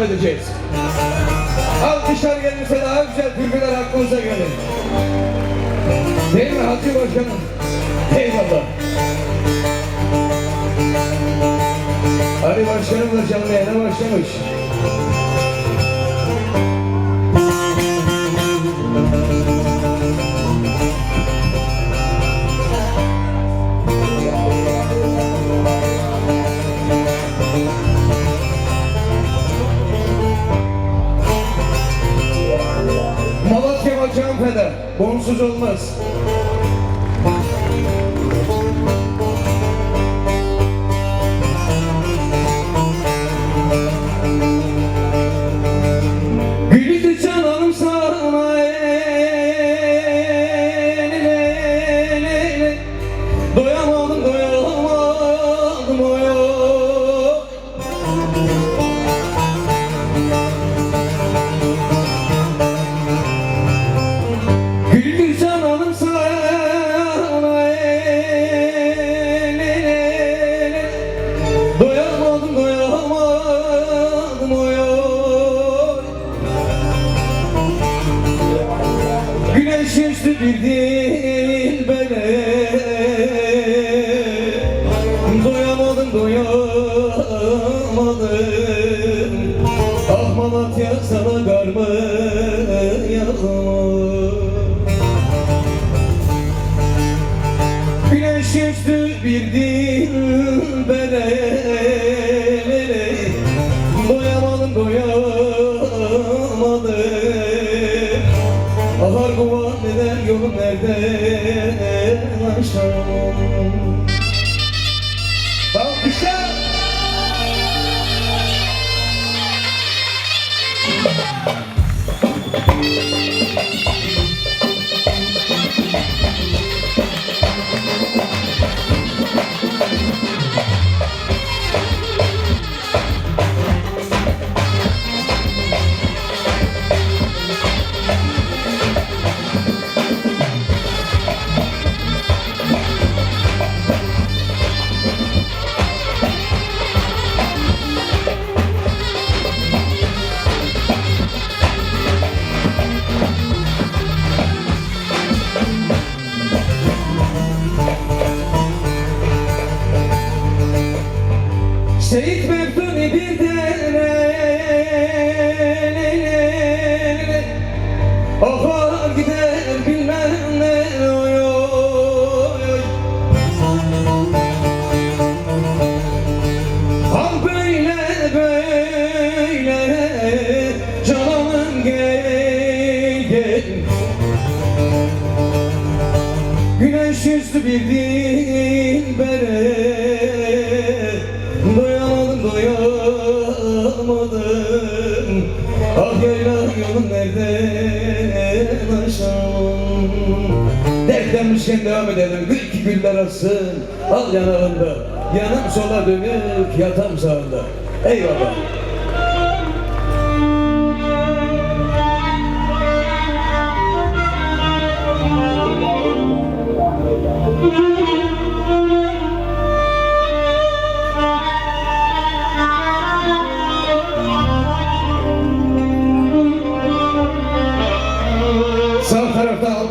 devam edeceğiz. Alkışlar gelirse daha güzel türküler aklınıza gelir. Değil mi Hacı Başkanım? Eyvallah. Ali Başkanım da canlı yayına başlamış. Bonsuz olmaz. Ah Malatya sana karmı Güneş yüzlü bir dilbere Doyamadım doyamadım. Ahar kovan neden yolum nerede? Aşağım Dilbere Doyamadım doyamadım Ah yayla yolum nereden aşağım Dertlenmişken devam edelim Gül ki güller açsın Al yanağında Yanım sola dönük yatam sağında. Eyvallah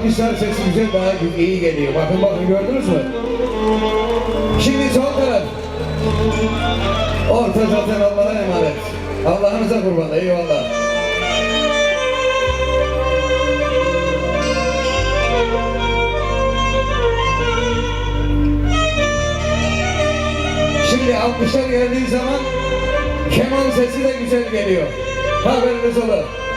alkışlar sesi güzel daha iyi geliyor. Bakın bakın gördünüz mü? Şimdi sol taraf. Orta zaten Allah'a emanet. Allah'ınıza kurban. Eyvallah. Şimdi alkışlar geldiği zaman keman sesi de güzel geliyor. Haberiniz olur.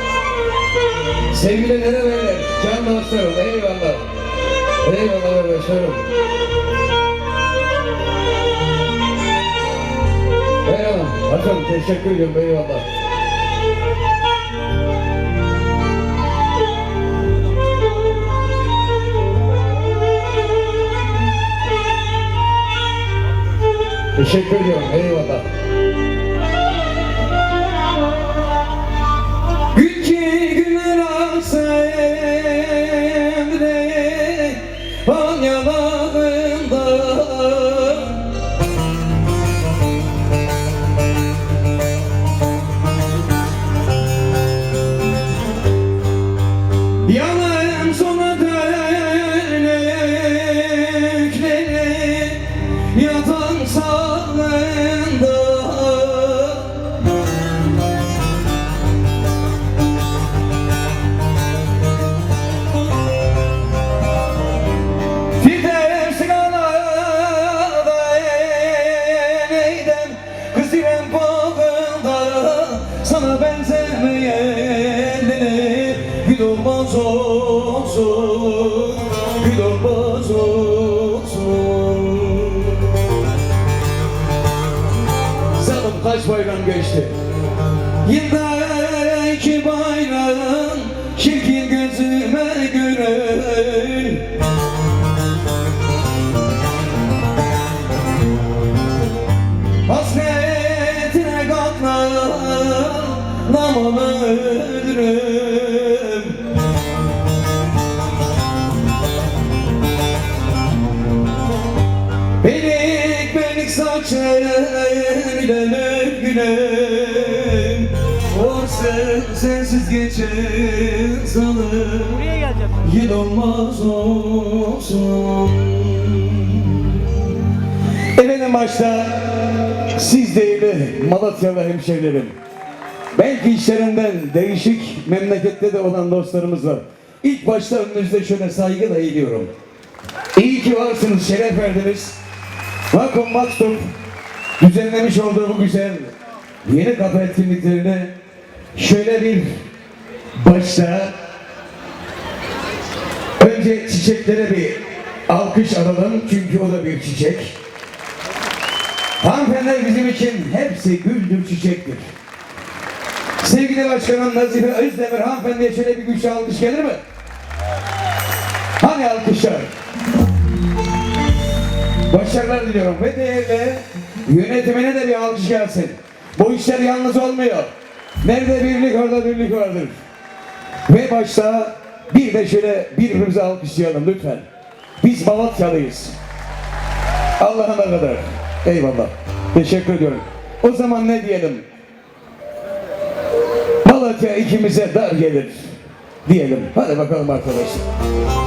Sevgili nere beyler, can dostlarım, eyvallah. Eyvallah kardeşlerim. Eyvallah, Hasan teşekkür ediyorum, eyvallah. Teşekkür ediyorum, eyvallah. Bayram geçti. Yılda iki bayram Şekil gözüme görün Hasretine katlanamam ölürüm Belik belik saçın dönür günüm O sen sensiz geçer geleceğim. Yıl olmaz olsun Efendim başta siz değerli Malatyalı hemşehrilerim Belki işlerinden değişik memlekette de olan dostlarımız var. İlk başta önünüzde şöyle saygıyla eğiliyorum. İyi ki varsınız, şeref verdiniz. Vakum Maktub düzenlemiş olduğu bu güzel yeni kafa etkinliklerine şöyle bir başta önce çiçeklere bir alkış alalım çünkü o da bir çiçek. Hanımefendiler bizim için hepsi güldür çiçektir. Sevgili Başkanım Nazife Özdemir hanımefendiye şöyle bir güçlü alkış gelir mi? Hani alkışlar? Başarılar diliyorum ve değerli yönetimine de bir alkış gelsin. Bu işler yalnız olmuyor. Nerede birlik orada birlik vardır. Ve başta bir de şöyle birbirimize alkışlayalım lütfen. Biz Malatyalıyız. Allah'ına kadar. Eyvallah. Teşekkür ediyorum. O zaman ne diyelim? Malatya ikimize dar gelir diyelim. Hadi bakalım arkadaşlar.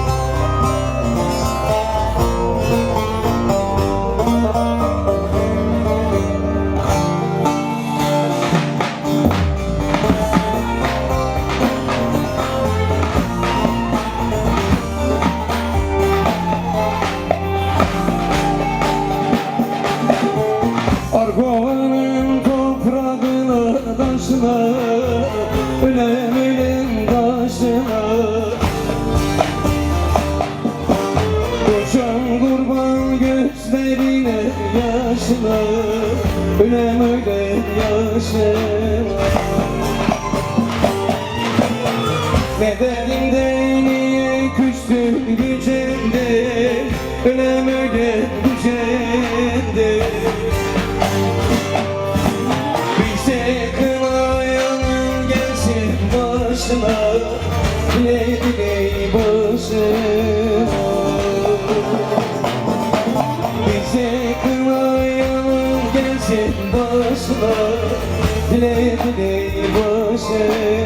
Gücende Ölem ölem gücende bize kınayanın gelsin başına Dile dile başına Bize kınayanın gelsin başına Dile dile başına